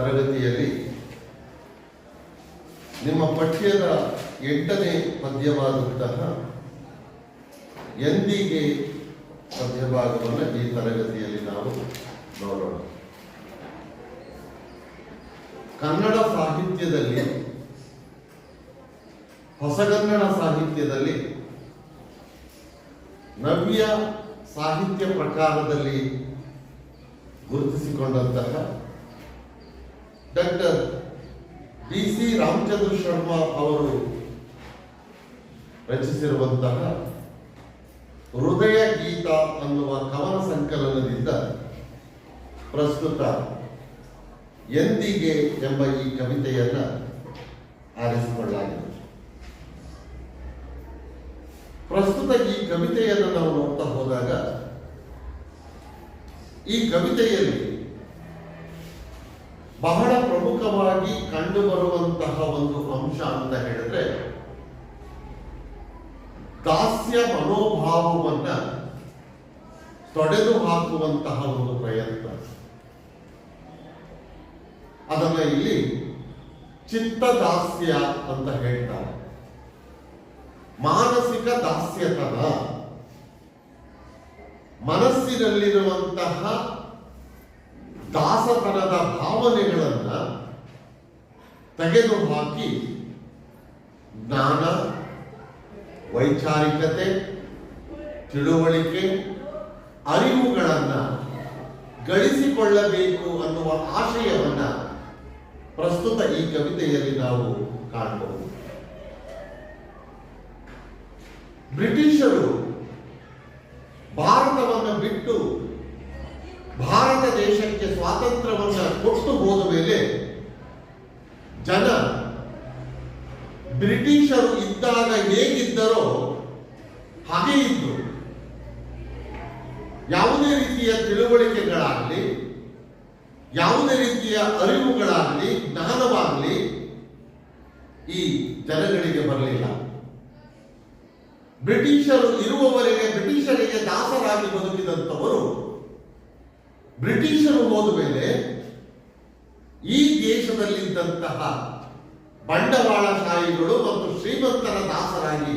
ತರಗತಿಯಲ್ಲಿ ನಿಮ್ಮ ಪಠ್ಯದ ಎಂಟನೇ ಪದ್ಯವಾದಂತಹ ಎಂದಿಗೆ ಪದ್ಯಭಾಗವನ್ನು ಈ ತರಗತಿಯಲ್ಲಿ ನಾವು ನೋಡೋಣ. ಕನ್ನಡ ಸಾಹಿತ್ಯದಲ್ಲಿ, ಹೊಸಗನ್ನಡ ಸಾಹಿತ್ಯದಲ್ಲಿ ನವ್ಯ ಸಾಹಿತ್ಯ ಪ್ರಕಾರದಲ್ಲಿ ಗುರುತಿಸಿಕೊಂಡಂತಹ doctor B C Ramachandra Sharma ಅವರು ರಚಿಸಿರುವಂತಹ ಹೃದಯ ಗೀತ ಅನ್ನುವ ಕವನ ಸಂಕಲನದಿಂದ ಪ್ರಸ್ತುತ ಎಂದಿಗೆ ಎಂಬ ಈ ಕವಿತೆಯನ್ನ ಆರಿಸಿಕೊಳ್ಳಲಾಗಿದೆ. ಪ್ರಸ್ತುತ ಈ ಕವಿತೆಯನ್ನು ನಾವು ನೋಡ್ತಾ ಹೋದಾಗ ಈ ಕವಿತೆಯಲ್ಲಿ ಬಹಳ ಪ್ರಮುಖವಾಗಿ ಕಂಡುಬರುವಂತಹ ಒಂದು ಅಂಶ ಅಂತ ಹೇಳಿದ್ರೆ ದಾಸ್ಯ ಮನೋಭಾವವನ್ನು ತೊಡೆದು ಹಾಕುವಂತಹ ಒಂದು ಪ್ರಯತ್ನ. ಅದನ್ನ ಇಲ್ಲಿ ಚಿತ್ತ ದಾಸ್ಯ ಅಂತ ಹೇಳ್ತಾರೆ. ಮಾನಸಿಕ ದಾಸ್ಯತನ. ಮನಸ್ಸಿನಲ್ಲಿರುವಂತಹ ದಾಸತನದ ಭಾವನೆಗಳನ್ನು ತೆಗೆದುಹಾಕಿ ಜ್ಞಾನ ವೈಚಾರಿಕತೆ, ತಿಳುವಳಿಕೆ, ಅರಿವುಗಳನ್ನು ಗಳಿಸಿಕೊಳ್ಳಬೇಕು ಅನ್ನುವ ಆಶಯವನ್ನು ಪ್ರಸ್ತುತ ಈ ಕವಿತೆಯಲ್ಲಿ ನಾವು ಕಾಣಬಹುದು ಬ್ರಿಟಿಷರು ಭಾರತವನ್ನು ಬಿಟ್ಟು ಭಾರತ ದೇಶಕ್ಕೆ ಸ್ವಾತಂತ್ರ್ಯವನ್ನು ಕೊಟ್ಟು ಹೋದ ಮೇಲೆ ಜನ ಬ್ರಿಟಿಷರು ಇದ್ದಾಗ ಹೇಗಿದ್ದರೋ ಹಾಗೆ ಇದ್ದು ಯಾವುದೇ ರೀತಿಯ ತಿಳುವಳಿಕೆಗಳಾಗಲಿ, ಯಾವುದೇ ರೀತಿಯ ಅರಿವುಗಳಾಗಲಿ, ಜ್ಞಾನವಾಗಲಿ ಈ ಜನಗಳಿಗೆ ಬರಲಿಲ್ಲ. ಬ್ರಿಟಿಷರು ಇರುವವರೆಗೆ, ಬ್ರಿಟಿಷರಿಗೆ ದಾಸರಾಗಿ ಬದುಕಿದಂಥವರು ಬ್ರಿಟಿಷರು ಹೋದ ಮೇಲೆ ಈ ದೇಶದಲ್ಲಿದ್ದಂತಹ ಬಂಡವಾಳಶಾಹಿಗಳು ಮತ್ತು ಶ್ರೀಮಂತರ ದಾಸರಾಗಿ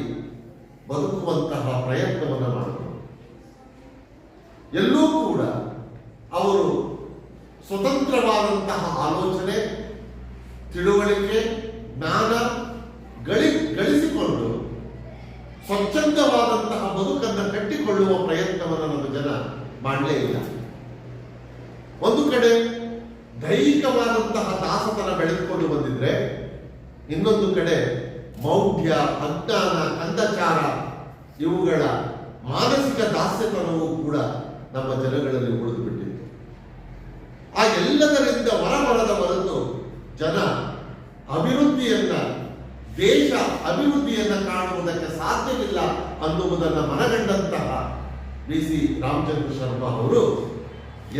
ಬದುಕುವಂತಹ ಪ್ರಯತ್ನವನ್ನು ಮಾಡಿದರು. ಎಲ್ಲೂ ಕೂಡ ಅವರು ಸ್ವತಂತ್ರವಾದಂತಹ ಆಲೋಚನೆ, ತಿಳುವಳಿಕೆ, ಜ್ಞಾನ ಗಳಿ, ಗಳಿಸಿಕೊಂಡು ಸ್ವಚ್ಛಂದವಾದಂತಹ ಬದುಕನ್ನು ಕಟ್ಟಿಕೊಳ್ಳುವ ಪ್ರಯತ್ನವನ್ನು ನಮ್ಮ ಜನ ಮಾಡಲೇ ಇಲ್ಲ. ಒಂದು ಕಡೆ ದೈಹಿಕವಾದಂತಹ ದಾಸತನ ಬೆಳೆದುಕೊಂಡು ಬಂದಿದ್ರೆ ಇನ್ನೊಂದು ಕಡೆ ಮೌಢ್ಯ, ಅಜ್ಞಾನ, ಅಂಧಕಾರ, ಇವುಗಳ ಮಾನಸಿಕ ದಾಸ್ಯತನವೂ ಕೂಡ ನಮ್ಮ ಜನಗಳಲ್ಲಿ ಉಳಿದು ಬಿಟ್ಟಿತ್ತು ಆ ಎಲ್ಲದರಿಂದ ಹೊರಬರದ ಹೊರತು ಜನ ಅಭಿವೃದ್ಧಿಯನ್ನ, ದೇಶ ಅಭಿವೃದ್ಧಿಯನ್ನ ಕಾಣುವುದಕ್ಕೆ ಸಾಧ್ಯವಿಲ್ಲ ಅನ್ನುವುದನ್ನು ಮನಗಂಡಂತಹ ಬಿ ಸಿ. ರಾಮಚಂದ್ರ ಶರ್ಮಾ ಅವರು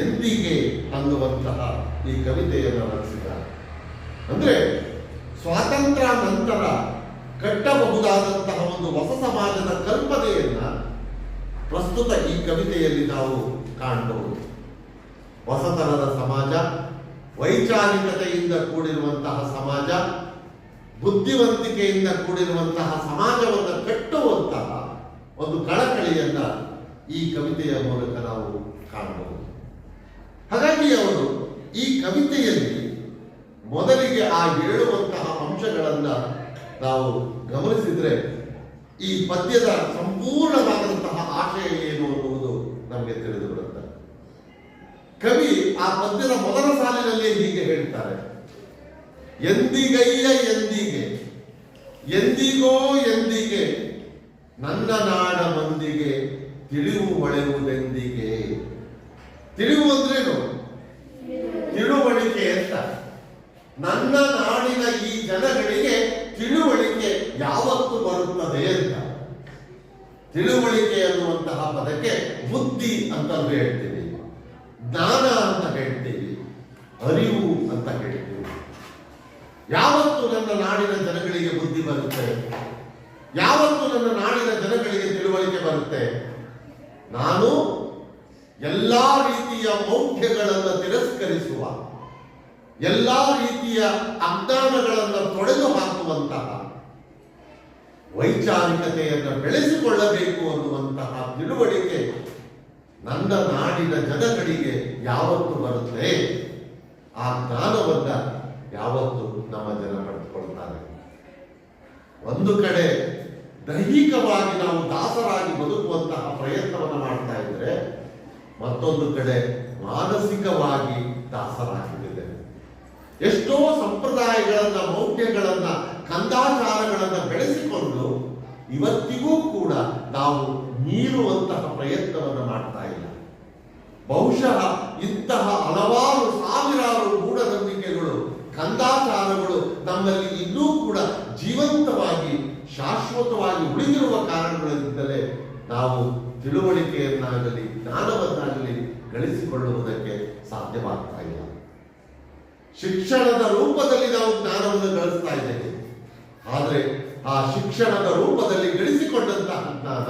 ಎಂದಿಗೆ ಅನ್ನುವಂತಹ ಈ ಕವಿತೆಯನ್ನು ರಚಿಸಿದ್ದಾರೆ. ಅಂದ್ರೆ ಸ್ವಾತಂತ್ರ್ಯ ನಂತರ ಕಟ್ಟಬಹುದಾದಂತಹ ಒಂದು ಹೊಸ ಸಮಾಜದ ಕಲ್ಪನೆಯನ್ನ ಪ್ರಸ್ತುತ ಈ ಕವಿತೆಯಲ್ಲಿ ನಾವು ಕಾಣಬಹುದು ಹೊಸತನದ ಸಮಾಜ, ವೈಚಾರಿಕತೆಯಿಂದ ಕೂಡಿರುವಂತಹ ಸಮಾಜ, ಬುದ್ಧಿವಂತಿಕೆಯಿಂದ ಕೂಡಿರುವಂತಹ ಸಮಾಜವನ್ನು ಕಟ್ಟುವಂತಹ ಒಂದು ಕಳಕಳಿಯನ್ನ ಈ ಕವಿತೆಯ ಮೂಲಕ ನಾವು ಕಾಣಬಹುದು ಹಾಗಾಗಿ ಅವರು ಈ ಕವಿತೆಯಲ್ಲಿ ಮೊದಲಿಗೆ ಆ ಹೇಳುವಂತಹ ಅಂಶಗಳನ್ನ ನಾವು ಗಮನಿಸಿದ್ರೆ ಈ ಪದ್ಯದ ಸಂಪೂರ್ಣವಾದಂತಹ ಆಶಯ ಏನು ಅನ್ನುವುದು ನಮಗೆ ತಿಳಿದು ಬರುತ್ತೆ. ಕವಿ ಆ ಪದ್ಯದ ಮೊದಲ ಸಾಲಿನಲ್ಲಿ ಹೀಗೆ ಹೇಳ್ತಾರೆ. ಎಂದಿಗಯ್ಯ ಎಂದಿಗೆ, ಎಂದಿಗೋ ಎಂದಿಗೆ, ನನ್ನ ನಾಡ ಮಂದಿಗೆ ತಿಳಿವು ಹೊಳೆಯುವುದೆಂದಿಗೆ ತಿಳಿವು ಅಂದ್ರೇನು ತಿಳುವಳಿಕೆ ಅಂತ ನನ್ನ ನಾಡಿನ ಈ ಜನಗಳಿಗೆ ತಿಳುವಳಿಕೆ ಯಾವತ್ತು ಬರುತ್ತದೆ ಅಂತ. ತಿಳುವಳಿಕೆ ಅನ್ನುವಂತಹ ಪದಕ್ಕೆ ಬುದ್ಧಿ ಅಂತ ಹೇಳ್ತೀವಿ. ಜ್ಞಾನ ಅಂತ ಹೇಳ್ತೀವಿ. ಅರಿವು ಅಂತ ಹೇಳ್ತೀವಿ. ಯಾವತ್ತು ನನ್ನ ನಾಡಿನ ಜನಗಳಿಗೆ ಬುದ್ಧಿ ಬರುತ್ತೆ? ಯಾವತ್ತು ನನ್ನ ನಾಡಿನ ಜನಗಳಿಗೆ ತಿಳುವಳಿಕೆ ಬರುತ್ತೆ? ನಾನು ಎಲ್ಲಾ ರೀತಿಯ ಮೌಢ್ಯಗಳನ್ನು ತಿರಸ್ಕರಿಸುವ. ಎಲ್ಲಾ ರೀತಿಯ ಅಜ್ಞಾನಗಳನ್ನು ತೊಡೆದು ಹಾಕುವಂತಹ ವೈಚಾರಿಕತೆಯನ್ನು ಬೆಳೆಸಿಕೊಳ್ಳಬೇಕು ಅನ್ನುವಂತಹ ತಿಳುವಳಿಕೆ ನನ್ನ ನಾಡಿನ ಜನಗಳಿಗೆ ಯಾವತ್ತು ಬರುತ್ತೆ. ಆ ಜ್ಞಾನವನ್ನ ಯಾವತ್ತು ನಮ್ಮ ಜನ ಪಡೆದುಕೊಳ್ತಾರೆ. ಒಂದು ಕಡೆ ದೈಹಿಕವಾಗಿ ನಾವು ದಾಸರಾಗಿ ಬದುಕುವಂತಹ ಪ್ರಯತ್ನವನ್ನು ಮಾಡ್ತಾ ಇದ್ರೆ ಮತ್ತೊಂದು ಕಡೆ ಮಾನಸಿಕವಾಗಿ ದಾಸರಾಗಿದ್ದೇವೆ ಎಷ್ಟೋ ಸಂಪ್ರದಾಯಗಳನ್ನ, ಮೌಢ್ಯಗಳನ್ನ, ಕಂದಾಚಾರಗಳನ್ನ ಬೆಳೆಸಿಕೊಂಡು ಇವತ್ತಿಗೂ ಕೂಡ ನಾವು ಮೀರುವಂತಹ ಪ್ರಯತ್ನವನ್ನು ಮಾಡ್ತಾ ಇಲ್ಲ. ಬಹುಶಃ ಇಂತಹ ಹಲವಾರು ಸಾವಿರಾರು ಮೂಢನಂಬಿಕೆಗಳು, ಕಂದಾಚಾರಗಳು ನಮ್ಮಲ್ಲಿ ಇನ್ನೂ ಕೂಡ ಜೀವಂತವಾಗಿ, ಶಾಶ್ವತವಾಗಿ ಉಳಿದಿರುವ ಕಾರಣಗಳಿಂದಲೇ ನಾವು ತಿಳುವಳಿಕೆಯನ್ನಾಗಲಿ, ಜ್ಞಾನವನ್ನಾಗಲಿ ಗಳಿಸಿಕೊಳ್ಳುವುದಕ್ಕೆ ಸಾಧ್ಯವಾಗ್ತಾ ಇಲ್ಲ. ಶಿಕ್ಷಣದ ರೂಪದಲ್ಲಿ ನಾವು ಜ್ಞಾನವನ್ನು ಗಳಿಸ್ತಾ ಇದ್ದೇವೆ. ಆದರೆ ಆ ಶಿಕ್ಷಣದ ರೂಪದಲ್ಲಿ ಗಳಿಸಿಕೊಂಡಂತಹ ಜ್ಞಾನ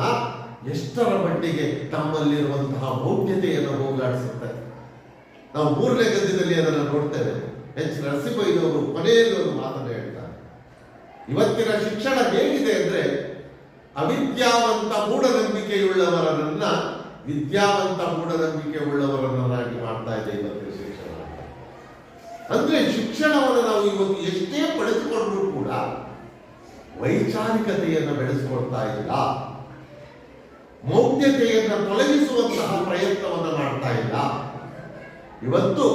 ಎಷ್ಟರ ಮಟ್ಟಿಗೆ ತಮ್ಮಲ್ಲಿರುವಂತಹ ಮೌಢ್ಯತೆಯನ್ನು ಹೋಗಲಾಡಿಸುತ್ತದೆ ನಾವು ಮೂರನೇ ಗದ್ಯದಲ್ಲಿ ಅದನ್ನು ನೋಡ್ತೇವೆ. ಎಚ್ ನರಸಿಂಹಯ್ಯನವರು ಕೊನೆಯಲ್ಲಿ ಒಂದು ಮಾತನ್ನು ಹೇಳ್ತಾರೆ. ಇವತ್ತಿನ ಶಿಕ್ಷಣ ಹೇಗಿದೆ ಅಂದ್ರೆ ಅವಿದ್ಯಾವಂತ ಮೂಢನಂಬಿಕೆಯುಳ್ಳವರನ್ನ ವಿದ್ಯಾವಂತ ಮೂಢನಂಬಿಕೆ ಉಳ್ಳವರನ್ನಾಗಿ ಮಾಡ್ತಾ ಇದೆ ಶಿಕ್ಷಣ ಅಂದ್ರೆ ಶಿಕ್ಷಣವನ್ನು ನಾವು ಇವತ್ತು ಎಷ್ಟೇ ಪಡೆದುಕೊಂಡ್ರೂ ಕೂಡ ವೈಚಾರಿಕತೆಯನ್ನು ಬೆಳೆಸಿಕೊಳ್ತಾ ಇಲ್ಲ. ಮೌಢ್ಯತೆಯನ್ನು ತೊಲಗಿಸುವಂತಹ ಪ್ರಯತ್ನವನ್ನು ಮಾಡ್ತಾ ಇಲ್ಲ. ಇವತ್ತು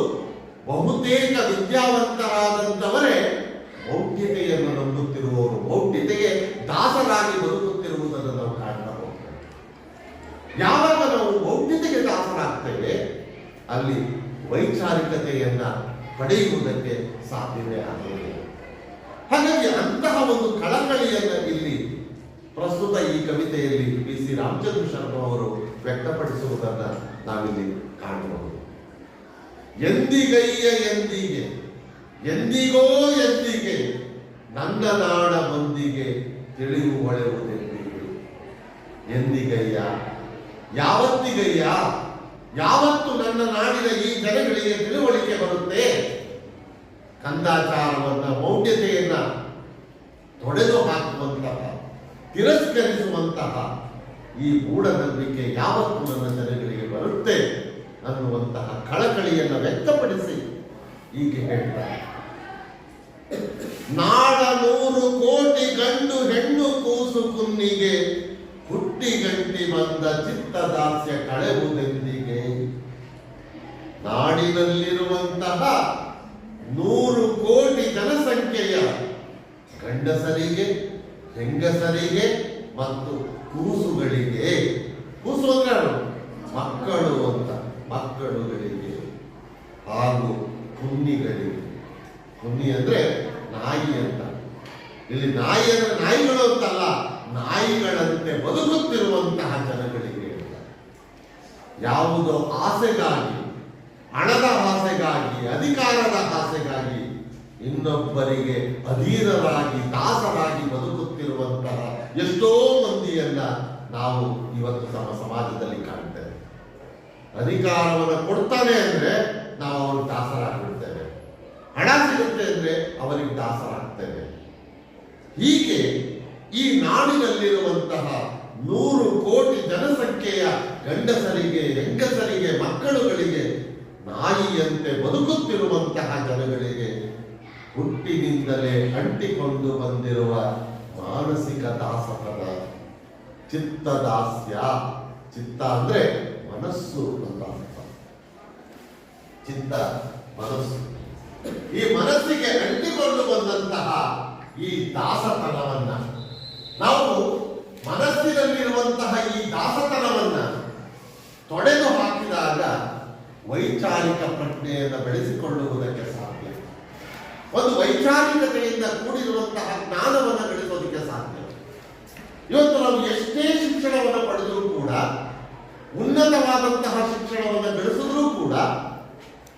ಬಹುತೇಕ ವಿದ್ಯಾವಂತರಾದಂಥವರೇ ಮೌಢ್ಯತೆಯನ್ನು ನಂಬುತ್ತಿರುವವರು, ಮೌಢ್ಯತೆಗೆ ದಾಸರಾಗಿ ಬದುಕುತ್ತಿರುವುದನ್ನು ನಾವು ಕಾಣ್ತಾ ಯಾವಾಗ ನಾವು ಮೌಢ್ಯತೆಗೆ ದಾಸರಾಗ್ತೇವೆ, ಅಲ್ಲಿ ವೈಚಾರಿಕತೆಯನ್ನ ಪಡೆಯುವುದಕ್ಕೆ ಸಾಧ್ಯವೇ ಆಗಿದೆ ಹಾಗಾಗಿ ಅಂತಹ ಒಂದು ಕಳಕಳಿಯನ್ನು ಇಲ್ಲಿ ಪ್ರಸ್ತುತ ಈ ಕವಿತೆಯಲ್ಲಿ ಬಿ ಸಿ ರಾಮಚಂದ್ರ ಶರ್ಮಾ ಅವರು ವ್ಯಕ್ತಪಡಿಸುವುದನ್ನು ನಾವಿಲ್ಲಿ ಕಾಣಬಹುದು. ಎಂದಿಗೈಯ ಎಂದಿಗೆ, ಎಂದಿಗೋ ಎಂದಿಗೆ, ನನ್ನ ನಾಡ ಮಂದಿಗೆ ತಿಳಿವು ಎಂದಿಗಯ್ಯ ಯಾವತ್ತಿಗಯ್ಯ ಯಾವತ್ತು ನನ್ನ ನಾಡಿನ ಈ ಜನಗಳಿಗೆ ತಿಳುವಳಿಕೆ ಬರುತ್ತೆ? ಕಂದಾಚಾರವನ್ನ, ಮೌಢ್ಯತೆಯನ್ನು ತೊಡೆದು ಹಾಕುವಂತಹ, ತಿರಸ್ಕರಿಸುವಂತಹ ಈ ಮೂಢನಂಬಿಕೆ ಯಾವತ್ತೂ ನನ್ನ ಜನಗಳಿಗೆ ಬರುತ್ತೆ ಅನ್ನುವಂತಹ ಕಳಕಳಿಯನ್ನು ವ್ಯಕ್ತಪಡಿಸಿ ಹೀಗೆ ಹೇಳ್ತಾರೆ. ನಾಡ ನೂರು ಕೋಟಿ ಗಂಡು ಹೆಣ್ಣು ಕೂಸು ಕುನ್ನಿಗೆ, ಹುಟ್ಟಿ ಗಂಟಿ ಬಂದ ಚಿತ್ತದಾಸ್ಯ ಕಳೆವುದೆಂದಿಗೆ ನಾಡಿನಲ್ಲಿರುವಂತಹ ನೂರು ಕೋಟಿ ಜನಸಂಖ್ಯೆಯ ಗಂಡಸರಿಗೆ, ಹೆಂಗಸರಿಗೆ ಮತ್ತು ಕೂಸುಗಳಿಗೆ. ಕೂಸು ಅಂದ್ರೆ ಮಕ್ಕಳು ಅಂತ, ಮಕ್ಕಳುಗಳಿಗೆ ಹಾಗೂ ಕುನ್ನಿಗಳಿಗೆ ಕುನ್ನಿ ಅಂದ್ರೆ ನಾಯಿ ಅಂತ. ಇಲ್ಲಿ ನಾಯಿ ಅಂದ್ರೆ ನಾಯಿಗಳು ಅಂತಲ್ಲ, ನಾಯಿಗಳಂತೆ ಬದುಕುತ್ತಿರುವಂತಹ ಜನಗಳಿಗೆ. ಯಾವುದೋ ಆಸೆಗಾಗಿ ಹಣದ ಆಸೆಗಾಗಿ, ಅಧಿಕಾರದ ಆಸೆಗಾಗಿ ಇನ್ನೊಬ್ಬರಿಗೆ ಅಧೀನರಾಗಿ, ದಾಸರಾಗಿ ಬದುಕುತ್ತಿರುವಂತಹ ಎಷ್ಟೋ ಮಂದಿಯನ್ನ ನಾವು ಇವತ್ತು ನಮ್ಮ ಸಮಾಜದಲ್ಲಿ ಕಾಣ್ತೇವೆ. ಅಧಿಕಾರವನ್ನು ಕೊಡ್ತಾನೆ ಅಂದ್ರೆ ನಾವು ಅವ್ರಿಗೆ ದಾಸರಾಗಿಬಿಡ್ತೇವೆ. ಹಣ ಸಿಗುತ್ತೆ ಅಂದ್ರೆ ಅವರಿಗೆ ದಾಸರಾಗ್ತೇವೆ. ಹೀಗೆ ಈ ನಾಡಿನಲ್ಲಿರುವಂತಹ ನೂರು ಕೋಟಿ ಜನಸಂಖ್ಯೆಯ ಗಂಡಸರಿಗೆ, ಹೆಂಗಸರಿಗೆ, ಮಕ್ಕಳುಗಳಿಗೆ ನಾಯಿಯಂತೆ ಬದುಕುತ್ತಿರುವಂತಹ ಜನಗಳಿಗೆ ಹುಟ್ಟಿನಿಂದಲೇ ಅಂಟಿಕೊಂಡು ಬಂದಿರುವ ಮಾನಸಿಕ ದಾಸತನ ಚಿತ್ತದಾಸ್ಯ. ಚಿತ್ತ ಅಂದ್ರೆ ಮನಸ್ಸು ಅಂತ ಚಿತ್ತ, ಮನಸ್ಸು. ಈ ಮನಸ್ಸಿಗೆ ಅಂಟಿಕೊಂಡು ಬಂದಂತಹ ಈ ದಾಸತನವನ್ನ ನಾವು ಮನಸ್ಸಿನಲ್ಲಿರುವಂತಹ ಈ ದಾಸತನವನ್ನ ತೊಡೆದು ಹಾಕಿದಾಗ ವೈಚಾರಿಕ ಪ್ರಜ್ಞೆಯನ್ನು ಬೆಳೆಸಿಕೊಳ್ಳುವುದಕ್ಕೆ ಸಾಧ್ಯ. ಒಂದು ವೈಚಾರಿಕತೆಯಿಂದ ಕೂಡಿರುವಂತಹ ಜ್ಞಾನವನ್ನು ಗಳಿಸೋದಕ್ಕೆ ಸಾಧ್ಯ. ಇವತ್ತು ನಾವು ಎಷ್ಟೇ ಶಿಕ್ಷಣವನ್ನು ಪಡೆದರೂ ಕೂಡ, ಉನ್ನತವಾದಂತಹ ಶಿಕ್ಷಣವನ್ನು ಬೆಳೆಸಿದ್ರೂ ಕೂಡ,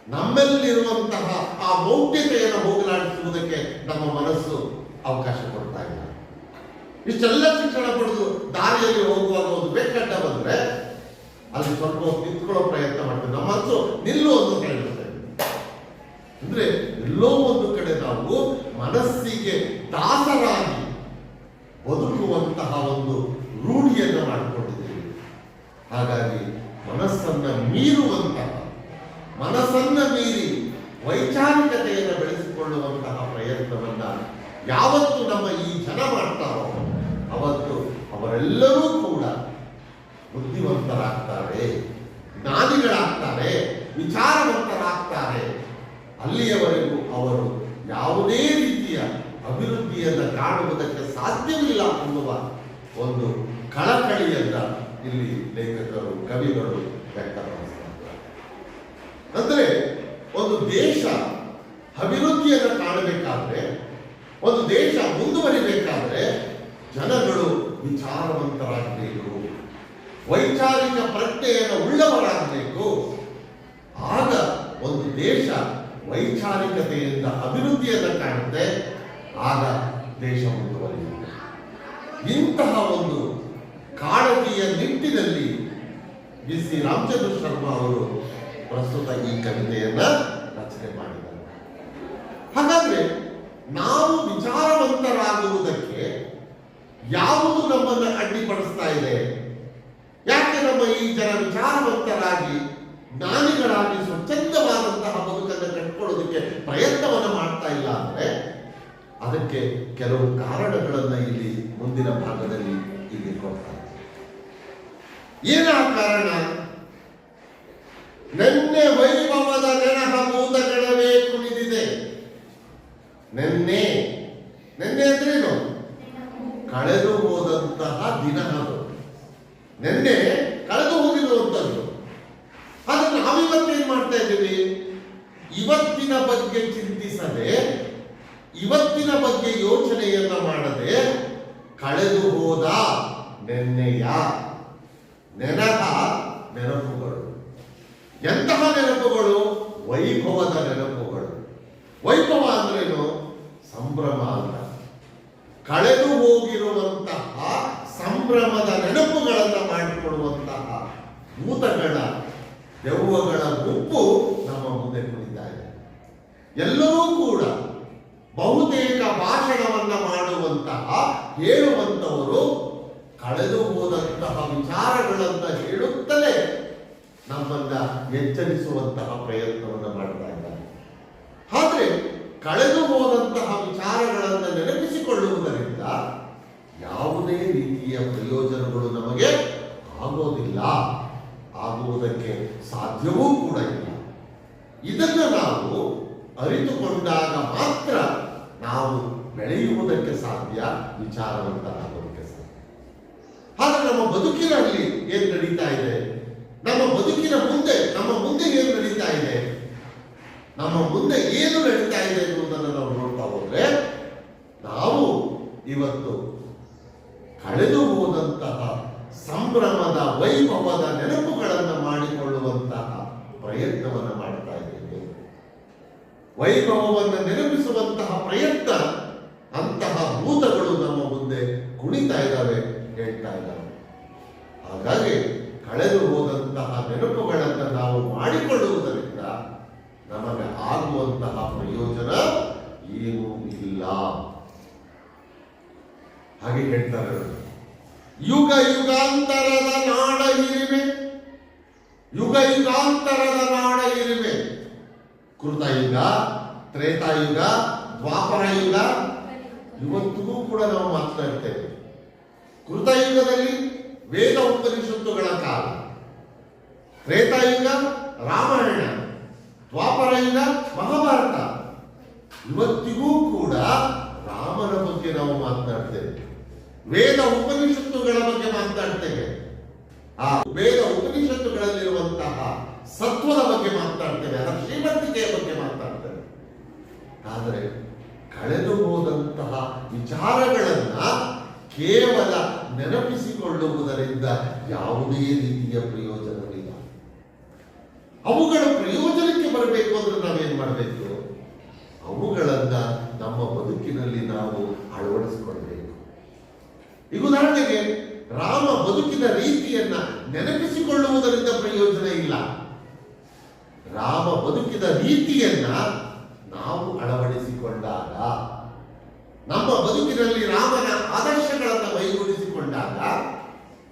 ನಮ್ಮಲ್ಲಿರುವಂತಹ ಆ ಮೌಢ್ಯತೆಯನ್ನು ಹೋಗಲಾಡಿಸುವುದಕ್ಕೆ ನಮ್ಮ ಮನಸ್ಸು ಅವಕಾಶ ಕೊಡ್ತಾ ಇಲ್ಲ. ಇಷ್ಟೆಲ್ಲ ಶಿಕ್ಷಣ ಪಡೆದು ದಾರಿಯಲ್ಲಿ ಹೋಗುವಾಗ ಒಂದು ಬೆಕ್ಕಡ್ಡ ಬಂದ್ರೆ ಅಲ್ಲಿ ಸ್ವಲ್ಪ ನಿಂತ್ಕೊಳ್ಳೋ ಪ್ರಯತ್ನ ಮಾಡ್ತೇವೆ. ನಮ್ಮ ಮನಸ್ಸು ನಿಲ್ಲು ಅಂತ ಹೇಳ್ತೇವೆ ಅಂದ್ರೆ ಎಲ್ಲೋ ಒಂದು ಕಡೆ ನಾವು ಮನಸ್ಸಿಗೆ ದಾಸರಾಗಿ ಬದುಕುವಂತಹ ಒಂದು ರೂಢಿಯನ್ನು ಮಾಡಿಕೊಂಡಿದ್ದೇವೆ. ಹಾಗಾಗಿ ಮನಸ್ಸನ್ನ ಮೀರುವಂತಹ, ಮನಸ್ಸನ್ನ ಮೀರಿ ವೈಚಾರಿಕತೆಯನ್ನು ಬೆಳೆಸಿಕೊಳ್ಳುವಂತಹ ಪ್ರಯತ್ನವನ್ನ ಯಾವತ್ತು ನಮ್ಮ ಈ ಜನ ಮಾಡ್ತಾರೋ, ಅವತ್ತು ಅವರೆಲ್ಲರೂ ಬುದ್ಧಿವಂತರಾಗ್ತಾರೆ, ಜ್ಞಾನಿಗಳಾಗ್ತಾರೆ, ವಿಚಾರವಂತರಾಗ್ತಾರೆ. ಅಲ್ಲಿಯವರೆಗೂ ಅವರು ಯಾವುದೇ ರೀತಿಯ ಅಭಿವೃದ್ಧಿಯನ್ನು ಕಾಣುವುದಕ್ಕೆ ಸಾಧ್ಯವಿಲ್ಲ ಅನ್ನುವ ಒಂದು ಕಳಕಳಿಯನ್ನ ಇಲ್ಲಿ ಲೇಖಕರು, ಕವಿಗಳು ವ್ಯಕ್ತಪಡಿಸ್ತಾರೆ ಅಂದರೆ ಒಂದು ದೇಶ ಅಭಿವೃದ್ಧಿಯನ್ನು ಕಾಣಬೇಕಾದ್ರೆ, ಒಂದು ದೇಶ ಮುಂದುವರಿಬೇಕಾದ್ರೆ ಜನಗಳು ವಿಚಾರವಂತರಾಗಬೇಕು. ವೈಚಾರಿಕ ಪ್ರಜ್ಞೆಯನ್ನು ಉಳ್ಳವರಾಗಬೇಕು. ಆಗ ಒಂದು ದೇಶ ವೈಚಾರಿಕತೆಯಿಂದ ಅಭಿವೃದ್ಧಿಯನ್ನು ಕಾಣುತ್ತೆ. ಆಗ ದೇಶ ಮುಂದುವರಿಯುತ್ತೆ. ಇಂತಹ ಒಂದು ಕಾಳಜಿಯ ನಿಟ್ಟಿನಲ್ಲಿ ಬಿ ಸಿ ರಾಮಚಂದ್ರ ಶರ್ಮಾ ಅವರು ಪ್ರಸ್ತುತ ಈ ಕವಿತೆಯನ್ನ ರಚನೆ ಮಾಡಿದ್ದಾರೆ. ಹಾಗಾದ್ರೆ ನಾವು ವಿಚಾರವಂತರಾಗುವುದಕ್ಕೆ ಯಾವುದು ನಮ್ಮನ್ನು ಅಡ್ಡಿಪಡಿಸ್ತಾ ಇದೆ? ನಮ್ಮ ಈ ಜನ ವಿಚಾರವಂತರಾಗಿ ಜ್ಞಾನಿಗಳಾಗಿ ಸ್ವಚ್ಛಂದವಾದಂತಹ ಬದುಕನ್ನು ಕಟ್ಕೊಳ್ಳೋದಕ್ಕೆ ಪ್ರಯತ್ನವನ್ನು ಮಾಡ್ತಾ ಇಲ್ಲ ಅಂದ್ರೆ ಅದಕ್ಕೆ ಕೆಲವು ಕಾರಣಗಳನ್ನ ಇಲ್ಲಿ ಮುಂದಿನ ಭಾಗದಲ್ಲಿ ಇಲ್ಲಿ ಕೊಡ್ತಾರೆ. ಏನ ಕಾರಣ? ನೆನ್ನೆ ವೈಭವದ ನೆನಹ ಭೂತಗಳವೇ ಕುಣಿದಿದೆ. ನೆನ್ನೆ ನೆನ್ನೆ ಅಂದ್ರೇನು? ಕಳೆದು ಹೋದಂತಹ ದಿನ ಅದು ನಿನ್ನೆ ಕಳೆದು ಹೋಗಿರುವಂಥದ್ದು ಆದ್ರೆ ನಾವಿವತ್ತೇನ್ ಮಾಡ್ತಾ ಇದ್ದೀವಿ ಇವತ್ತಿನ ಬಗ್ಗೆ ಚಿಂತಿಸದೆ ಇವತ್ತಿನ ಬಗ್ಗೆ ಯೋಚನೆಯನ್ನ ಮಾಡದೆ ಕಳೆದು ಹೋದ ನೆನ್ನೆಯ ನೆನಹ ನೆನಪುಗಳು ಎಂತಹ ನೆನಪುಗಳು ವೈಭವದ ನೆನಪುಗಳು ವೈಭವ ಅಂದ್ರೇನು ಸಂಭ್ರಮ ಅಂತ ಕಳೆದು ಹೋಗಿರುವಂತಹ ಸಂಭ್ರಮದ ನೆನಪುಗಳನ್ನು ಮಾಡಿಕೊಳ್ಳುವಂತಹ ಭೂತಗಳ ದೆವ್ವಗಳ ಗುಂಪು ನಮ್ಮ ಮುಂದೆ ಕುಳಿತಾ ಇದೆ ಎಲ್ಲರೂ ಕೂಡ ಬಹುತೇಕ ಭಾಷಣವನ್ನ ಮಾಡುವಂತಹ ಹೇಳುವಂತವರು ಕಳೆದು ಹೋದಂತಹ ವಿಚಾರಗಳನ್ನ ಹೇಳುತ್ತಲೇ ನಮ್ಮನ್ನ ಎಚ್ಚರಿಸುವಂತಹ ಪ್ರಯತ್ನವನ್ನು ಮಾಡ್ತಾ ಇದ್ದಾರೆ. ಆದರೆ ಕಳೆದು ಹೋದಂತಹ ವಿಚಾರಗಳನ್ನು ನೆನಪಿಸಿಕೊಳ್ಳುವುದರಿಂದ ಯಾವುದೇ ರೀತಿಯ ಪ್ರಯೋಜನಗಳು ನಮಗೆ ಆಗೋದಿಲ್ಲ ಆಗುವುದಕ್ಕೆ ಸಾಧ್ಯವೂ ಕೂಡ ಇಲ್ಲ ಇದನ್ನು ನಾವು ಅರಿತುಕೊಂಡಾಗ ಮಾತ್ರ ನಾವು ಬೆಳೆಯುವುದಕ್ಕೆ ಸಾಧ್ಯ ವಿಚಾರವಂತರಾಗೋದಕ್ಕೆ ಸಾಧ್ಯ ಹಾಗೆ ನಮ್ಮ ಬದುಕಿನಲ್ಲಿ ಏನ್ ನಡೀತಾ ಇದೆ ನಮ್ಮ ಬದುಕಿನ ಮುಂದೆ ನಮ್ಮ ಮುಂದೆ ಏನು ನಡೀತಾ ಇದೆ ನಮ್ಮ ಮುಂದೆ ಏನು ನಡೀತಾ ಇದೆ ಎನ್ನುವುದನ್ನು ನಾವು ನೋಡ್ತಾ ಹೋದ್ರೆ, ನಾವು ಇವತ್ತು ಕಳೆದು ಹೋದಂತಹ ಸಂಭ್ರಮದ ವೈಭವದ ನೆನಪುಗಳನ್ನು ಮಾಡಿಕೊಳ್ಳುವಂತಹ ಪ್ರಯತ್ನವನ್ನು ಮಾಡ್ತಾ ಇದ್ದೇವೆ. ವೈಭವವನ್ನು ನೆನಪಿಸುವಂತಹ ಪ್ರಯತ್ನ ಅಂತಹ ಭೂತಗಳು ನಮ್ಮ ಮುಂದೆ ಕುಣಿತಾ ಇದ್ದಾವೆ ಹೇಳ್ತಾ ಇದ್ದಾವೆ ಹಾಗಾಗಿ ಕಳೆದು ಹೋದಂತಹ ನೆನಪುಗಳನ್ನು ನಾವು ಮಾಡಿಕೊಳ್ಳುವುದರಿಂದ ನಮಗೆ ಆಗುವಂತಹ ಪ್ರಯೋಜನ ಏನೂ ಇಲ್ಲ. ಹಾಗೆ ಹೇಳ್ತಾರೆ. ಯುಗ ಯುಗಾಂತರದ ನಾಡ ಇರಿವೆ. ಯುಗ ಯುಗಾಂತರದ ನಾಡ ಹಿರಿಮೆ ಕೃತಯುಗ ತ್ರೇತಾಯುಗ ದ್ವಾಪರ ಯುಗ. ಇವತ್ತಿಗೂ ಕೂಡ ನಾವು ಮಾತನಾಡ್ತೇವೆ ಕೃತಯುಗದಲ್ಲಿ ವೇದ ಉಪನಿಷತ್ತುಗಳ ಕಾಲ. ತ್ರೇತಾಯುಗ ರಾಮಾಯಣ. ದ್ವಾಪರ ಯುಗ ಮಹಾಭಾರತ. ಇವತ್ತಿಗೂ ಕೂಡ ರಾಮನ ಬಗ್ಗೆ ನಾವು ಮಾತನಾಡ್ತೇವೆ. ವೇದ ಉಪನಿಷತ್ತುಗಳ ಬಗ್ಗೆ ಮಾತನಾಡ್ತೇವೆ. ಆ ವೇದ ಉಪನಿಷತ್ತುಗಳಲ್ಲಿರುವಂತಹ ಸತ್ವದ ಬಗ್ಗೆ ಮಾತನಾಡ್ತೇವೆ. ಅದರ ಶ್ರೀಮಂತಿಕೆಯ ಬಗ್ಗೆ ಮಾತನಾಡ್ತೇವೆ. ಆದರೆ ಕಳೆದು ಹೋದಂತಹ ವಿಚಾರಗಳನ್ನ ಕೇವಲ ನೆನಪಿಸಿಕೊಳ್ಳುವುದರಿಂದ ಯಾವುದೇ ರೀತಿಯ ಪ್ರಯೋಜನವಿಲ್ಲ ಅವುಗಳ ಪ್ರಯೋಜನಕ್ಕೆ ಬರಬೇಕು ಅಂದ್ರೆ ನಾವೇನ್ ಮಾಡಬೇಕು? ಅವುಗಳನ್ನ ನಮ್ಮ ಬದುಕಿನಲ್ಲಿ ನಾವು ಅಳವಡಿಸಿಕೊಳ್ಬೇಕು. ಈಗ ಉದಾಹರಣೆಗೆ, ರಾಮ ಬದುಕಿನ ರೀತಿಯನ್ನ ನೆನಪಿಸಿಕೊಳ್ಳುವುದರಿಂದ ಪ್ರಯೋಜನ ಇಲ್ಲ. ರಾಮ ಬದುಕಿದ ರೀತಿಯನ್ನ ನಾವು ಅಳವಡಿಸಿಕೊಂಡಾಗ, ನಮ್ಮ ಬದುಕಿನಲ್ಲಿ ರಾಮನ ಆದರ್ಶಗಳನ್ನು ಮೈಗೂಡಿಸಿಕೊಂಡಾಗ,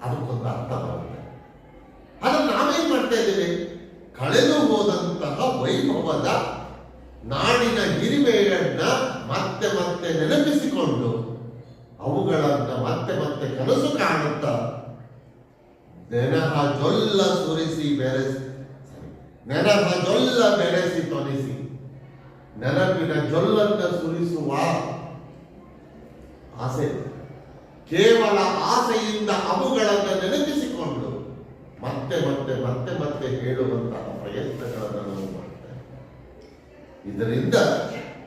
ಅದಕ್ಕೊಂದು ಅರ್ಥ ಬರುತ್ತೆ ಅದನ್ನು ನಾವೇನ್ ಮಾಡ್ತಾ ಇದ್ದೇವೆ ಕಳೆದು ಹೋದಂತಹ ವೈಭವದ ನಾಡಿನ ಹಿರಿಮೆಗಳನ್ನ ಮತ್ತೆ ಮತ್ತೆ ನೆನಪಿಸಿಕೊಂಡು ಅವುಗಳನ್ನ ಮತ್ತೆ ಮತ್ತೆ ಕನಸು ಕಾಣುತ್ತ ನೆನಹ ಜೊಲ್ಲ ಸುರಿಸಿ ಬೆರೆಸಿ ನೆನಹ ಜೊಲ್ಲ ಬೆರೆಸಿ ತೊನಿಸಿ, ನೆನಪಿನ ಜೊಲ್ಲನ್ನ ಸುರಿಸುವ ಆಸೆ, ಕೇವಲ ಆಸೆಯಿಂದ ಅವುಗಳನ್ನು ನೆನಪಿಸಿಕೊಂಡು ಮತ್ತೆ ಮತ್ತೆ ಮತ್ತೆ ಮತ್ತೆ ಹೇಳುವಂತಹ ಪ್ರಯತ್ನಗಳನ್ನು ನಾವು ಮಾಡ್ತೇವೆ. ಇದರಿಂದ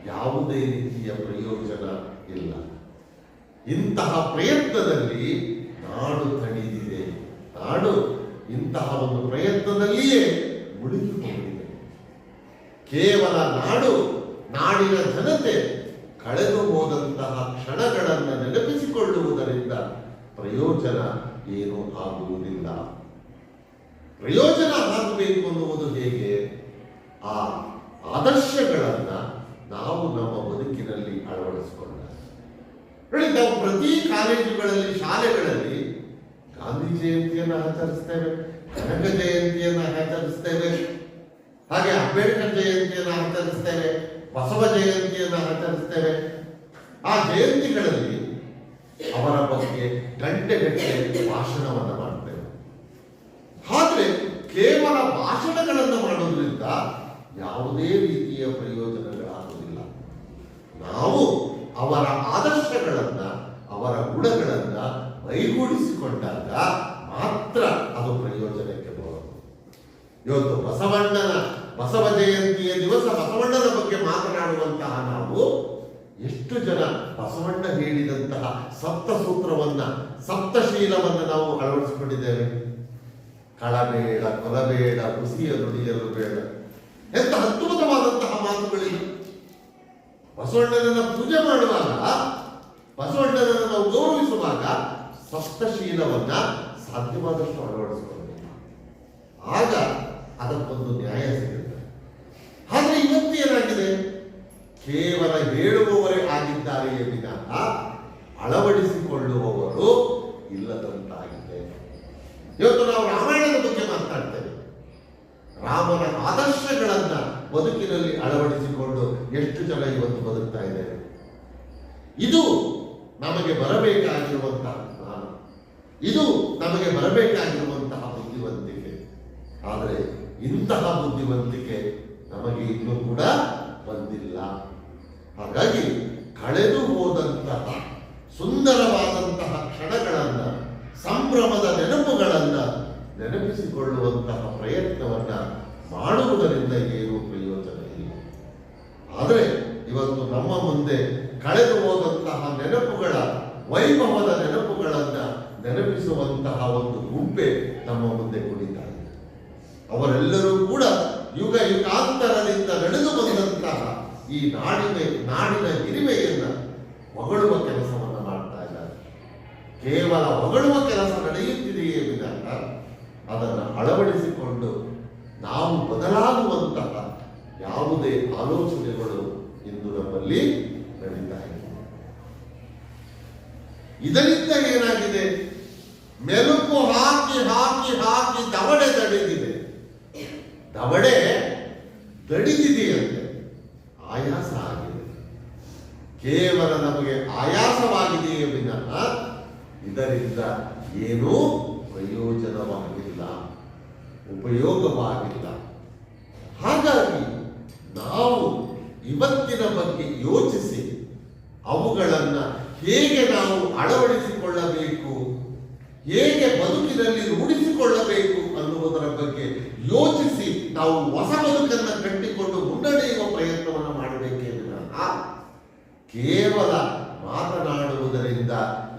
ಯಾವುದೇ ರೀತಿಯ ಪ್ರಯೋಜನ ಇಲ್ಲ. ಇಂತಹ ಪ್ರಯತ್ನದಲ್ಲಿ ನಾಡು ತಣಿದಿದೆ. ನಾಡು ಇಂತಹ ಒಂದು ಪ್ರಯತ್ನದಲ್ಲಿಯೇ ಮುಳುಗಿಕೊಂಡಿದೆ. ಕೇವಲ ನಾಡು, ನಾಡಿನ ಜನತೆ ಕಳೆದು ಹೋದಂತಹ ಕ್ಷಣಗಳನ್ನು ನೆನಪಿಸಿಕೊಳ್ಳುವುದರಿಂದ ಪ್ರಯೋಜನ ಏನೂ ಆಗುವುದಿಲ್ಲ. ಪ್ರಯೋಜನ ಆಗಬೇಕು ಅನ್ನುವುದು ಹೇಗೆ? ಆ ಆದರ್ಶಗಳನ್ನ ನಾವು ನಮ್ಮ ಬದುಕಿನಲ್ಲಿ ಅಳವಡಿಸಿಕೊಂಡ ನೋಡಿ ನಾವು ಪ್ರತಿ ಕಾಲೇಜುಗಳಲ್ಲಿ, ಶಾಲೆಗಳಲ್ಲಿ ಗಾಂಧಿ ಜಯಂತಿಯನ್ನು ಆಚರಿಸ್ತೇವೆ, ಕನಕ ಜಯಂತಿಯನ್ನು ಆಚರಿಸ್ತೇವೆ, ಹಾಗೆ ಅಂಬೇಡ್ಕರ್ ಜಯಂತಿಯನ್ನು ಆಚರಿಸ್ತೇವೆ, ಬಸವ ಜಯಂತಿಯನ್ನು ಆಚರಿಸ್ತೇವೆ. ಆ ಜಯಂತಿಗಳಲ್ಲಿ ಅವರ ಬಗ್ಗೆ ಗಂಟೆ ಗಂಟೆ ಭಾಷಣವನ್ನು ಮಾಡ್ತೇವೆ. ಆದ್ರೆ ಕೇವಲ ಭಾಷಣಗಳನ್ನು ಮಾಡೋದ್ರಿಂದ ಯಾವುದೇ ರೀತಿಯ ಪ್ರಯೋಜನಗಳಾಗುವುದಿಲ್ಲ. ನಾವು ಅವರ ಆದರ್ಶಗಳನ್ನ, ಅವರ ಗುಣಗಳನ್ನ ಮೈಗೂಡಿಸಿಕೊಂಡಾಗ ಮಾತ್ರ ಅದು ಪ್ರಯೋಜನಕ್ಕೆ ಬರೋದು. ಇವತ್ತು ಬಸವಣ್ಣನ, ಬಸವ ಜಯಂತಿಯ ದಿವಸ ಬಸವಣ್ಣನ ಬಗ್ಗೆ ಮಾತನಾಡುವಂತಹ ನಾವು ಎಷ್ಟು ಜನ ಬಸವಣ್ಣ ಹೇಳಿದಂತಹ ಸಪ್ತ ಸೂತ್ರವನ್ನ ಸಪ್ತಶೀಲವನ್ನ ನಾವು ಅಳವಡಿಸಿಕೊಂಡಿದ್ದೇವೆ? ಕಳಬೇಡ, ಕೊಲಬೇಡ ಹುಸಿಯ ನುಡಿಯಲು ಬೇಡ. ಎಂತ ಅದ್ಭುತವಾದಂತಹ ಮಾತುಗಳಿವೆ. ಬಸವಣ್ಣನನ್ನ ಪೂಜೆ ಮಾಡುವಾಗ, ಬಸವಣ್ಣನನ್ನು ನಾವು ಗೌರವಿಸುವಾಗ ಸಪ್ತಶೀಲವನ್ನ ಸಾಧ್ಯವಾದಷ್ಟು ಅಳವಡಿಸಿಕೊಳ್ಳಬೇಕು. ಆಗ ಅದಕ್ಕೊಂದು ನ್ಯಾಯ ಸಿಗುತ್ತೆ. ಆದ್ರೆ ಇವತ್ತು ಏನಾಗಿದೆ? ಕೇವಲ ಹೇಳುವವರೇ ಆಗಿದ್ದಾರೆ ವಿನಃ ಅಳವಡಿಸಿಕೊಳ್ಳುವವರು ಇಲ್ಲದಂತಾಗಿದೆ ಇವತ್ತು ನಾವು ರಾಮಾಯಣದ ಬಗ್ಗೆ ಮಾತಾಡ್ತೇವೆ. ರಾಮನ ಆದರ್ಶಗಳನ್ನ ಬದುಕಿನಲ್ಲಿ ಅಳವಡಿಸಿಕೊಂಡು ಎಷ್ಟು ಜನ ಇವತ್ತು ಬದುಕ್ತಾ ಇದ್ದೇವೆ ಇದು ನಮಗೆ ಬರಬೇಕಾಗಿರುವಂತಹ ಇದು ನಮಗೆ ಬರಬೇಕಾಗಿರುವಂತಹ ಬುದ್ಧಿವಂತಿಕೆ. ಆದರೆ ಇಂತಹ ಬುದ್ಧಿವಂತಿಕೆ ನಮಗೆ ಇನ್ನೂ ಕೂಡ ಬಂದಿಲ್ಲ. ಹಾಗಾಗಿ ಕಳೆದು ಹೋದಂತಹ ಸುಂದರವಾದಂತಹ ಕ್ಷಣಗಳನ್ನ ಸಂಭ್ರಮದ ನೆನಪುಗಳನ್ನ ನೆನಪಿಸಿಕೊಳ್ಳುವಂತಹ ಪ್ರಯತ್ನವನ್ನ ಮಾಡುವುದರಿಂದ ಏನು ಪ್ರಯೋಜನ ಇಲ್ಲ. ಆದರೆ ಇವತ್ತು ನಮ್ಮ ಮುಂದೆ ಕಳೆದು ಹೋದಂತಹ ನೆನಪುಗಳ, ವೈಭವದ ನೆನಪುಗಳನ್ನ ನೆನಪಿಸುವಂತಹ ಒಂದು ಗುಂಪೆ ನಮ್ಮ ಮುಂದೆ ಕುಳಿತಾ ಇದೆ ಅವರೆಲ್ಲರೂ ಕೂಡ ಯುಗ ಯುಗಾಂತರದಿಂದ ನಡೆದು ಬಂದಂತಹ ಈ ನಾಡಿನ ನಾಡಿನ ಹಿರಿಮೆಯನ್ನ ಹೊಗಳುವ ಕೆಲಸವನ್ನ ಮಾಡ್ತಾ ಇದ್ದಾರೆ ಕೇವಲ ಹೊಗಳುವ ಕೆಲಸ ನಡೆಯುತ್ತಿದೆಯೇ ವಿಧಾನ ಅದನ್ನು ಅಳವಡಿಸಿಕೊಂಡು ನಾವು ಬದಲಾಗುವಂತಹ ಯಾವುದೇ ಆಲೋಚನೆಗಳು ಇಂದು ನಮ್ಮಲ್ಲಿ ನಡೀತಾ ಇದೆ ಇದರಿಂದ ಏನಾಗಿದೆ ಮೆಲುಕು ಹಾಕಿ ಹಾಕಿ ಹಾಕಿ ದವಡೆ ದಡಿದಿದೆ ದವಡೆ ದಡಿದಿದೆಯಂತೆ ಆಯಾಸ ಆಗಿದೆ ಕೇವಲ ನಮಗೆ ಆಯಾಸವಾಗಿದೆಯೇ ವಿನಃ ಇದರಿಂದ ಏನೂ ಪ್ರಯೋಜನವಾಗಿಲ್ಲ ಉಪಯೋಗವಾಗಿಲ್ಲ ಹಾಗಾಗಿ ನಾವು ಇವತ್ತಿನ ಬಗ್ಗೆ ಯೋಚಿಸಿ ಅವುಗಳನ್ನ ಹೇಗೆ ನಾವು ಅಳವಡಿಸಿಕೊಳ್ಳಬೇಕು ಹೇಗೆ ಬದುಕಿನಲ್ಲಿ ಅನ್ನುವುದರ ಬಗ್ಗೆ ಯೋಚಿಸಿ ನಾವು ಹೊಸ ಬದುಕನ್ನು ಕಟ್ಟಿಕೊಂಡು ಮುನ್ನಡೆಯುವ ಪ್ರಯತ್ನವನ್ನು ಮಾಡಬೇಕೇ ವಿನಃ ಕೇವಲ ಮಾತನಾಡುವುದರಿಂದ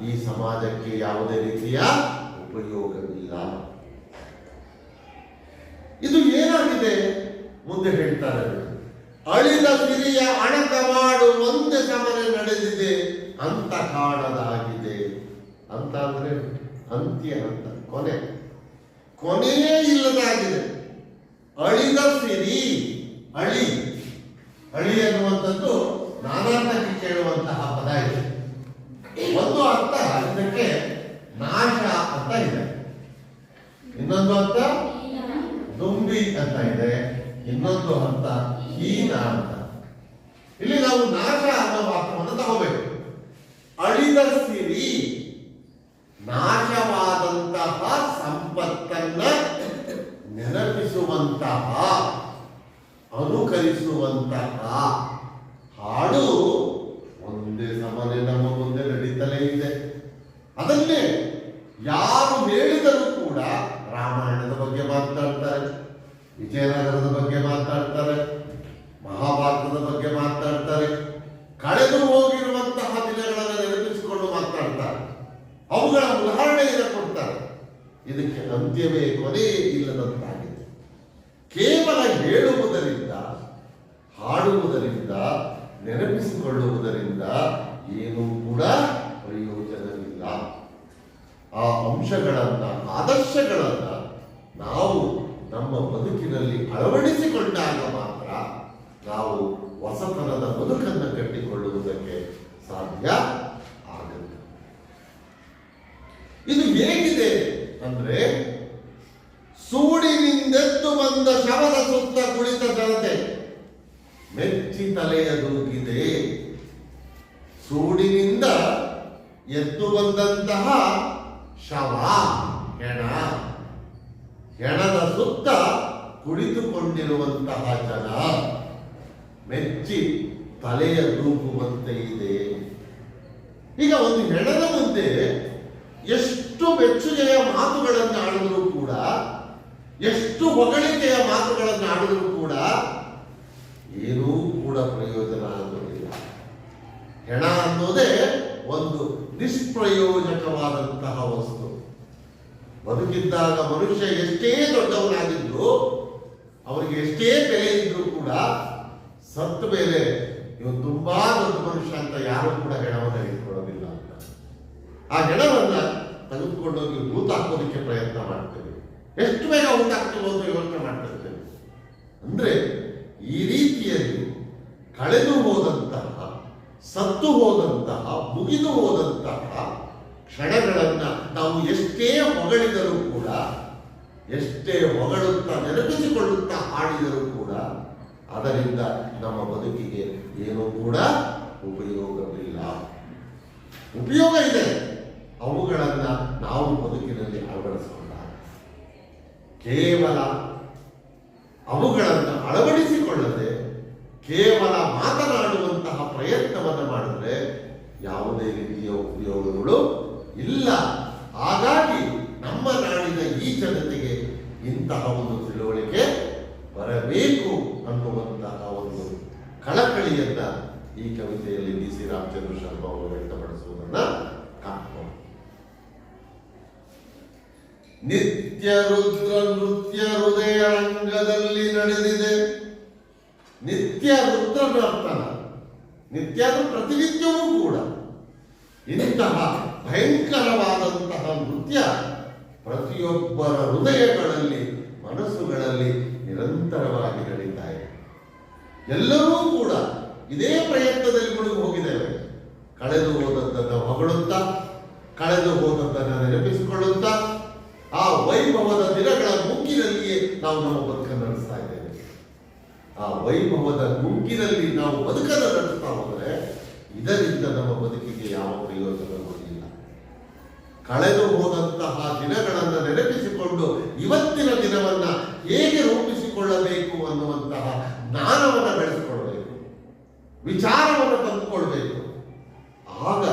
ಈ ಸಮಾಜಕ್ಕೆ ಯಾವುದೇ ರೀತಿಯ ಉಪಯೋಗವಿಲ್ಲ. ಇದು ಏನಾಗಿದೆ? ಮುಂದೆ ಹೇಳ್ತಾರೆ. ಅಳಿದ ಸಿರಿಯ ಅಣಕ ಮಾಡು ಒಂದೇ ಸಮನೆ ನಡೆದಿದೆ, ಅಂತ ಕಾಣದಾಗಿದೆ. ಅಂತ ಅಂದ್ರೆ ಅಂತ್ಯ ಅಂತ, ಕೊನೆ. ಕೊನೆಯೇ ಇಲ್ಲದಾಗಿದೆ. ಅಳಿದ ಸಿರಿ, ಅಳಿ. ಅಳಿ ಅನ್ನುವಂಥದ್ದು ನಾನಾರ್ಥಕ್ಕೆ ಕೇಳುವಂತಹ ಪದ ಇದೆ. ಒಂದು ಅರ್ಥ ಇದಕ್ಕೆ ನಾಶ ಅಂತ ಇದೆ. ಇನ್ನೊಂದು ಅರ್ಥ? ದುಂಬಿ ಅಂತ ಇದೆ. ಇನ್ನೊಂದು ಅರ್ಥ ಹೀನ ಅಂತ. ಇಲ್ಲಿ ನಾವು ನಾಶ ಅನ್ನೋ ವಾಕ್ಯವನ್ನು ತಗೋಬೇಕು ಅಳಿದ ಸಿರಿ ನಾಶವಾದಂತಹ ಸಂಪತ್ತನ್ನ ನೆನಪಿಸುವಂತಹ ಅನುಕರಿಸುವಂತಹ ಹಾಡು ಒಂದೇ ಸಮನೆ ನಮ್ಮ ಮುಂದೆ ನಡೀತಲೇ ಇದೆ ಅದನ್ನೇ ಯಾರು ಹೇಳಿದರೂ ಕೂಡ ರಾಮಾಯಣದ ಬಗ್ಗೆ ಮಾತಾಡ್ತಾರೆ ವಿಜಯನಗರದ ಬಗ್ಗೆ ಮಾತಾಡ್ತಾರೆ ಮಹಾಭಾರತದ ಬಗ್ಗೆ ಮಾತಾಡ್ತಾರೆ ಕಳೆದು ಹೋಗಿರುವಂತಹ ದಿನಗಳನ್ನು ನೆನಪಿಸಿಕೊಂಡು ಮಾತಾಡ್ತಾರೆ ಅವುಗಳ ಉದಾಹರಣೆಯನ್ನು ಕೊಡ್ತಾರೆ ಇದಕ್ಕೆ ಅಂತ್ಯವೇ ಕೊನೆ ಇಲ್ಲದಂತಾಗಿದೆ ಕೇವಲ ಹೇಳುವುದರಿಂದ ಹಾಡುವುದರಿಂದ ನೆನಪಿಸಿಕೊಳ್ಳುವುದರಿಂದ ಏನೂ ಕೂಡ ಪ್ರಯೋಜನವಿಲ್ಲ ಆ ಅಂಶಗಳನ್ನ ಆದರ್ಶಗಳನ್ನು ನಾವು ನಮ್ಮ ಬದುಕಿನಲ್ಲಿ ಅಳವಡಿಸಿಕೊಂಡಾಗ ಮಾತ್ರ ನಾವು ಹೊಸತನದ ಬದುಕನ್ನು ಕಟ್ಟಿಕೊಳ್ಳುವುದಕ್ಕೆ ಸಾಧ್ಯ ಆಗುತ್ತೆ ಇದು ಹೇಗಿದೆ ಅಂದ್ರೆ ಸೂಡಿನಿಂದೆದ್ದು ಬಂದ ಶವದ ಸುತ್ತ ಕುಳಿತ ಜನತೆ ಮೆಚ್ಚಿ ತಲೆಯ ದೂಗಿದೆ ಸೂಡಿನಿಂದ ಎದ್ದು ಬಂದಂತಹ ಶವ ಹೆಣ ಹೆಣದ ಸುತ್ತ ಕುಳಿತುಕೊಂಡಿರುವಂತಹ ಜನ ಮೆಚ್ಚಿ ತಲೆಯ ದೂಗುವಂತೆ ಇದೆ ಈಗ ಒಂದು ಹೆಣದ ಮುಂದೆ ಎಷ್ಟು ಮೆಚ್ಚುಗೆಯ ಮಾತುಗಳನ್ನು ಆಡಿದರೂ ಕೂಡ ಎಷ್ಟು ಹೊಗಳಿಕೆಯ ಮಾತುಗಳನ್ನು ಆಡಿದರೂ ಕೂಡ ಏನೂ ಕೂಡ ಪ್ರಯೋಜನ ಆಗುವುದಿಲ್ಲ ಅನ್ನೋದೇ ಒಂದು ನಿಷ್ಪ್ರಯೋಜಕವಾದಂತಹ ವಸ್ತು. ಬದುಕಿದ್ದಾಗ ಮನುಷ್ಯ ಎಷ್ಟೇ ದೊಡ್ಡವನಾಗಿದ್ರು, ಅವರಿಗೆ ಎಷ್ಟೇ ಬೆಲೆ ಇದ್ರೂ ಕೂಡ ಸತ್ತ ಮೇಲೆ ಇವನು ತುಂಬಾ ದೊಡ್ಡ ಮನುಷ್ಯ ಅಂತ ಯಾರು ಕೂಡ ಹೆಣವನ್ನು ಇಟ್ಕೊಳ್ಳೋದಿಲ್ಲ ಅಂತ. ಆ ಹೆಣವನ್ನ ತೆಗೆದುಕೊಂಡೋಗಿ ಹಾಕೋದಕ್ಕೆ ಪ್ರಯತ್ನ ಮಾಡ್ತೇವೆ. ಎಷ್ಟು ಬೇಗ ಉಂಟಾಗ್ತೀವೋ ಅಂತ ಯೋಚನೆ ಮಾಡ್ತಿರ್ತೇವೆ ಅಂದ್ರೆ ಈ ರೀತಿಯಲ್ಲಿ ಕಳೆದು ಹೋದಂತಹ ಸತ್ತು ಹೋದಂತಹ, ಮುಗಿದು ಹೋದಂತಹ ಕ್ಷಣಗಳನ್ನು ನಾವು ಎಷ್ಟೇ ಹೊಗಳಿದರೂ ಕೂಡ, ಎಷ್ಟೇ ಹೊಗಳುತ್ತಾ ನೆನಪಿಸಿಕೊಳ್ಳುತ್ತಾ ಹಾಡಿದರೂ ಕೂಡ, ಅದರಿಂದ ನಮ್ಮ ಬದುಕಿಗೆ ಏನೂ ಕೂಡ ಉಪಯೋಗವಿಲ್ಲ. ಉಪಯೋಗ ಇದೆ. ಅವುಗಳನ್ನು ನಾವು ಬದುಕಿನಲ್ಲಿ ಅಳವಡಿಸಿಕೊಂಡಾಗ ಕೇವಲ ಅವುಗಳನ್ನು ಅಳವಡಿಸಿಕೊಳ್ಳದೆ ಕೇವಲ ಮಾತನಾಡುವಂತಹ ಪ್ರಯತ್ನವನ್ನು ಮಾಡಿದ್ರೆ ಯಾವುದೇ ರೀತಿಯ ಉಪಯೋಗಗಳು ಇಲ್ಲ. ಹಾಗಾಗಿ ನಮ್ಮ ನಾಡಿನ ಈ ಜನತೆಗೆ ಇಂತಹ ಒಂದು ತಿಳುವಳಿಕೆ ಬರಬೇಕು ಅನ್ನುವಂತಹ ಒಂದು ಕಳಕಳಿಯನ್ನ ಈ ಕವಿತೆಯಲ್ಲಿ ಡಿ ಸಿ ರಾಮಚಂದ್ರ ಶರ್ಮಾ ಅವರು ವ್ಯಕ್ತಪಡಿಸುವುದನ್ನ ಕಾಣ್ಬೋದು. ನಿತ್ಯ ರುದ್ರ ನೃತ್ಯ ಹೃದಯ ಅಂಗದಲ್ಲಿ ನಡೆದಿದೆ. ನಿತ್ಯ ರುದ್ರ ನರ್ತನ. ನಿತ್ಯ ಅಂದ್ರೆ ಪ್ರತಿನಿತ್ಯವೂ ಕೂಡ ಇಂತಹ ಭಯಂಕರವಾದಂತಹ ನೃತ್ಯ ಪ್ರತಿಯೊಬ್ಬರ ಹೃದಯಗಳಲ್ಲಿ, ಮನಸ್ಸುಗಳಲ್ಲಿ ನಿರಂತರವಾಗಿ ನಡೀತಾ ಇದೆ. ಎಲ್ಲರೂ ಕೂಡ ಇದೇ ಪ್ರಯತ್ನದಲ್ಲಿ ಮುಳುಗಿ ಹೋಗಿದ್ದೇವೆ ಕಳೆದು ಹೋದದ್ದನ್ನು ಹೊಗಳುತ್ತಾ, ಕಳೆದು ಹೋದದ್ದನ್ನು ನೆನಪಿಸಿಕೊಳ್ಳುತ್ತಾ, ಆ ವೈಭವದ ದಿನಗಳ ಮುಗ್ಗಿನಲ್ಲಿಯೇ ನಾವು ನಮ್ಮ ಬದುಕನ್ನು ನಡೆಸ್ತಾ ಆ ವೈಭವದ ಗುಂಪಿನಲ್ಲಿ ನಾವು ಬದುಕನ್ನು ನಡೆಸ್ತಾ ಹೋದರೆ ಇದರಿಂದ ನಮ್ಮ ಬದುಕಿಗೆ ಯಾವ ಪ್ರಯೋಜನವಾಗಿಲ್ಲ ಕಳೆದು ಹೋದಂತಹ ದಿನಗಳನ್ನು ನೆನಪಿಸಿಕೊಂಡು ಇವತ್ತಿನ ದಿನವನ್ನ ಹೇಗೆ ರೂಪಿಸಿಕೊಳ್ಳಬೇಕು ಅನ್ನುವಂತಹ ಜ್ಞಾನವನ್ನು ಬೆಳೆಸಿಕೊಳ್ಬೇಕು. ವಿಚಾರವನ್ನು ತಂದುಕೊಳ್ಬೇಕು. ಆಗ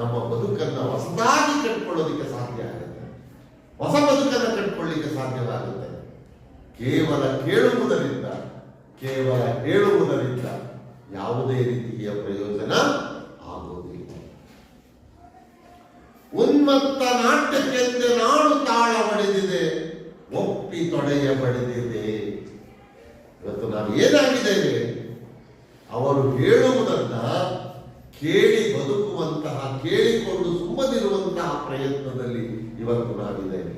ನಮ್ಮ ಬದುಕನ್ನು ಹೊಸದಾಗಿ ಕಟ್ಕೊಳ್ಳೋದಕ್ಕೆ ಸಾಧ್ಯ ಆಗುತ್ತೆ. ಹೊಸ ಬದುಕನ್ನು ಕಟ್ಕೊಳ್ಳಿಕ್ಕೆ ಸಾಧ್ಯವಾಗುತ್ತೆ. ಕೇವಲ ಕೇಳುವುದರಿಂದ ಕೇವಲ ಹೇಳುವುದರಿಂದ ಯಾವುದೇ ರೀತಿಯ ಪ್ರಯೋಜನ ಆಗುವುದಿಲ್ಲ. ಉನ್ಮತ್ತ ನಾಟ್ಯಕ್ಕೆಂದು ನಾಡು ತಾಳ ಪಡೆದಿದೆ ಒಪ್ಪಿ ತೊಡೆಯ ಪಡೆದಿದೆ ಇವತ್ತು ನಾವು ಏನಾಗಿದ್ದೇವೆ ಅವರು ಹೇಳುವುದನ್ನ ಕೇಳಿ ಬದುಕುವಂತಹ, ಕೇಳಿಕೊಂಡು ಸುಮ್ಮನಿರುವಂತಹ ಪ್ರಯತ್ನದಲ್ಲಿ ಇವತ್ತು ನಾವಿದ್ದೇವೆ.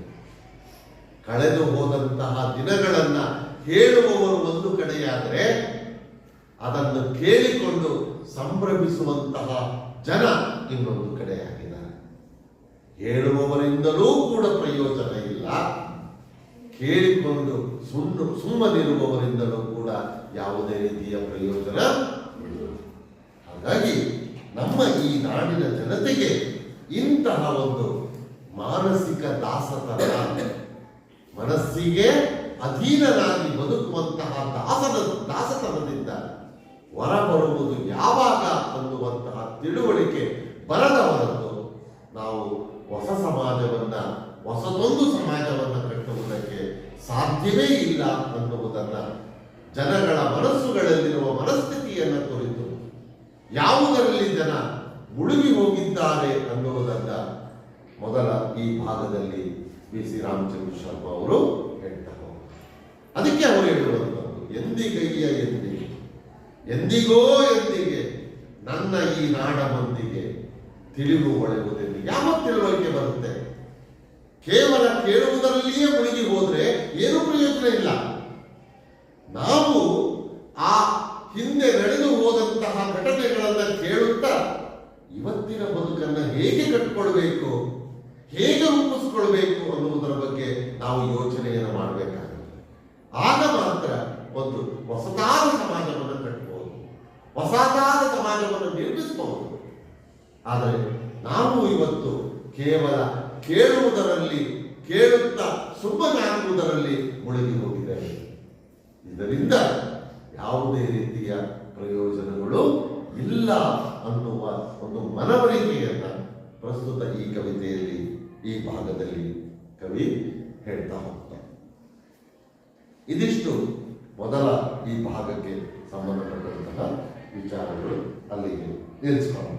ಕಳೆದು ಹೋದಂತಹ ದಿನಗಳನ್ನ ಹೇಳುವವರು ಒಂದು ಕಡೆಯಾದರೆ ಅದನ್ನು ಕೇಳಿಕೊಂಡು ಸಂಭ್ರಮಿಸುವಂತಹ ಜನ ಇನ್ನೊಂದು ಕಡೆಯಾಗಿದ್ದಾರೆ. ಹೇಳುವವರಿಂದಲೂ ಕೂಡ ಪ್ರಯೋಜನ ಇಲ್ಲ. ಕೇಳಿಕೊಂಡು ಸುಳ್ಳು ಸುಮ್ಮನಿರುವವರಿಂದಲೂ ಕೂಡ ಯಾವುದೇ ರೀತಿಯ ಪ್ರಯೋಜನ ಹಾಗಾಗಿ ನಮ್ಮ ಈ ನಾಡಿನ ಜನತೆಗೆ ಇಂತಹ ಒಂದು ಮಾನಸಿಕ ದಾಸತನ ಮನಸ್ಸಿಗೆ ಅಧೀನರಾಗಿ ಬದುಕುವಂತಹ ದಾಸದ ದಾಸತನದಿಂದ ಹೊರಬರುವುದು ಯಾವಾಗ ಅನ್ನುವಂತಹ ತಿಳುವಳಿಕೆ ಬರದವರದ್ದು ನಾವು ಹೊಸ ಸಮಾಜವನ್ನ, ಹೊಸದೊಂದು ಸಮಾಜವನ್ನ ಕಟ್ಟುವುದಕ್ಕೆ ಸಾಧ್ಯವೇ ಇಲ್ಲ ಅನ್ನುವುದನ್ನ ಜನಗಳ ಮನಸ್ಸುಗಳಲ್ಲಿರುವ ಮನಸ್ಥಿತಿಯನ್ನು ಕುರಿತು ಯಾವುದರಲ್ಲಿ ಜನ ಮುಳುಗಿ ಹೋಗಿದ್ದಾರೆ ಅನ್ನುವುದನ್ನ ಮೊದಲ ಈ ಭಾಗದಲ್ಲಿ ಬಿ ಸಿ. ರಾಮಚಂದ್ರ ಶರ್ಮಾ ಅವರು ಅದಕ್ಕೆ ಅವರು ಹೇಳುವಂಥದ್ದು ಎಂದಿಗಯ್ಯ ಎಂದಿಗೆ, ಎಂದಿಗೋ ಎಂದಿಗೆ ನನ್ನ ಈ ನಾಡ ಮಂದಿಗೆ ತಿಳಿವು ಒಳೆಯುವುದೆಂದು ಯಾವ ತಿಳುವಳಿಕೆ ಬರುತ್ತೆ? ಕೇವಲ ಕೇಳುವುದರಲ್ಲಿಯೇ ಮುಳುಗಿ ಹೋದ್ರೆ ಏನು ಪ್ರಯೋಜನ ಇಲ್ಲ. ನಾವು ಆ ಹಿಂದೆ ನಡೆದು ಹೋದಂತಹ ಘಟನೆಗಳನ್ನ ಕೇಳುತ್ತಾ ಇವತ್ತಿನ ಬದುಕನ್ನು ಹೇಗೆ ಕಟ್ಟಿಕೊಳ್ಬೇಕು ಹೇಗೆ ರೂಪಿಸಿಕೊಳ್ಬೇಕು ಅನ್ನುವುದರ ಬಗ್ಗೆ ನಾವು ಯೋಚನೆಯನ್ನು ಮಾಡಬೇಕಾಗುತ್ತೆ ಆಗ ಮಾತ್ರ ಒಂದು ಹೊಸದಾದ ಸಮಾಜವನ್ನು ಕಟ್ಟಬಹುದು ಹೊಸದಾದ ಸಮಾಜವನ್ನು ನಿರ್ಮಿಸಬಹುದು ಆದರೆ ನಾವು ಇವತ್ತು ಕೇವಲ ಕೇಳುವುದರಲ್ಲಿ, ಕೇಳುತ್ತಾ ಸುಮ್ಮನಾಗುವುದರಲ್ಲಿ ಮುಳುಗಿ ಹೋಗಿದ್ದೇವೆ. ಇದರಿಂದ ಯಾವುದೇ ರೀತಿಯ ಪ್ರಯೋಜನಗಳು ಇಲ್ಲ ಅನ್ನುವ ಒಂದು ಮನವರಿಕೆಯನ್ನ ಪ್ರಸ್ತುತ ಈ ಕವಿತೆಯಲ್ಲಿ, ಈ ಭಾಗದಲ್ಲಿ ಕವಿ ಹೇಳ್ತಾ ಹೋಗ್ತಾರೆ ಇದಿಷ್ಟು ಮೊದಲ ಈ ಭಾಗಕ್ಕೆ ಸಂಬಂಧಪಟ್ಟಂತಹ ವಿಚಾರಗಳು ಅಲ್ಲಿಗೆ ನಿಲ್ಲಿಸ್ಕೊಳ್ಳೋಣ.